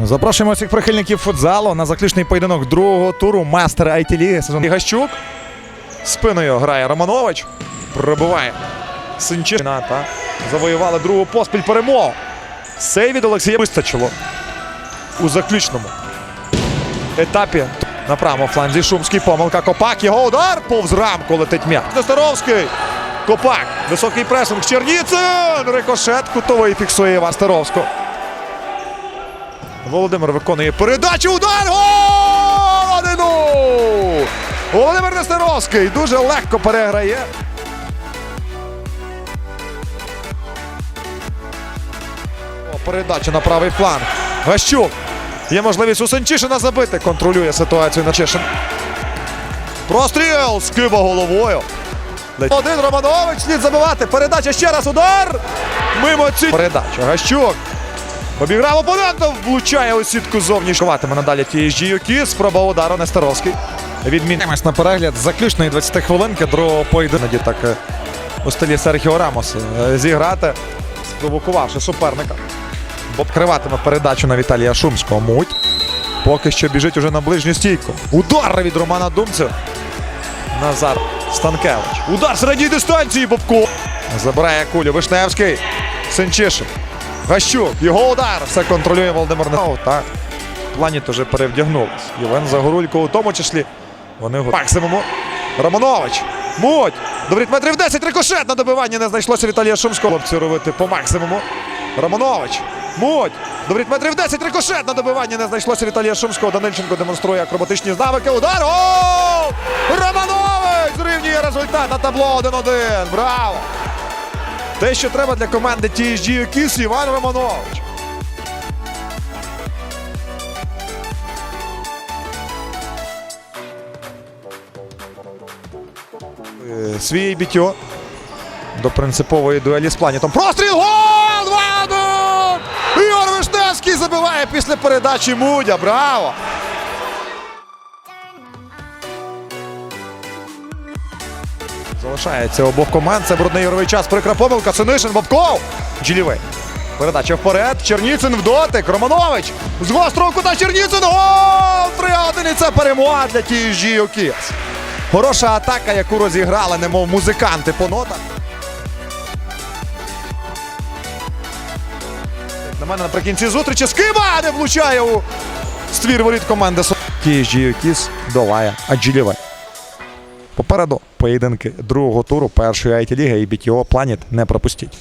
Запрошуємо всіх прихильників футзалу на заключний поєдинок другого туру мастер IT ліги сезон. Гащук. Спиною грає Романович. Пробиває. Синчина. Та. Завоювали другу поспіль перемогу. Сей від Олексія вистачило у заключному етапі. На правому фланзі Шумський. Помилка Копак. Його удар. Повз рамку летить м'яч. Нестеровський. Копак. Високий пресинг. Черніцин. Рикошет. Кутовий фіксує Іван Старовського. Володимир виконує передачу. Удар! Гол! Один-нуль! Володимир Нестеровський дуже легко переграє. Передача на правий фланг. Гащук. Є можливість у Сенчишина забити. Контролює ситуацію на Чешин. Простріл! Скиба головою. Один Романович слід забивати. Передача ще раз. Удар! Мимо ці. Передача. Гащук. Обіграв опонента, влучає у сітку зовні. Шуватиме надалі TSG Юкі. Спроба удару Нестеровський. Відміняємось на перегляд заключної 20 хвилинки другого поєдинку. Так е, у стилі Серхіо Рамоса е, зіграти, спровокувавши суперника. Бо криватиме передачу на Віталія Шумського. Муть. Поки що біжить уже на ближню стійку. Удар від Романа Думця. Назар Станкевич. Удар середньої дистанції Бобко. Забирає кулю Вишневський. Сенчишин. Гащук. Його удар. Все контролює Володимир Нау. Так. Планіт уже перевдягнулись. Євген Загорулько у тому числі. Вони готові. Максимуму. Романович. Муть. Добрить метрів 10. Рикошет на добиванні не знайшлося Віталія Шумського. Хлопці робити по максимуму. Романович. Муть. Добрить метрів 10. Рикошет на добиванні не знайшлося Віталія Шумського. Данильченко демонструє акробатичні навики. Удар. Гол! Романович зрівнює результат на табло 1-1. Браво! Те, що треба для команди TSG Кіс Іван Романович. Е, Свій бітьо до принципової дуелі з планітом. Простріл! Гол! 2-1! Ігор Вишневський забиває після передачі Мудя. Браво! Залишається обох команд. Це брудний ігровий час. Прикра помилка. Синишин, Бобков. Джілівей. Передача вперед. Черніцин в дотик. Романович. З гострого кута Черніцин. Гол! 3-1. І це перемога для TSG Окіс. Хороша атака, яку розіграли, немов музиканти по нотах. На мене наприкінці зустрічі Скиба не влучає у ствір воріт команди. TSG Окіс долає Аджилівей. Попереду поєдинки другого туру першої IT ліги і BTO Planet не пропустіть.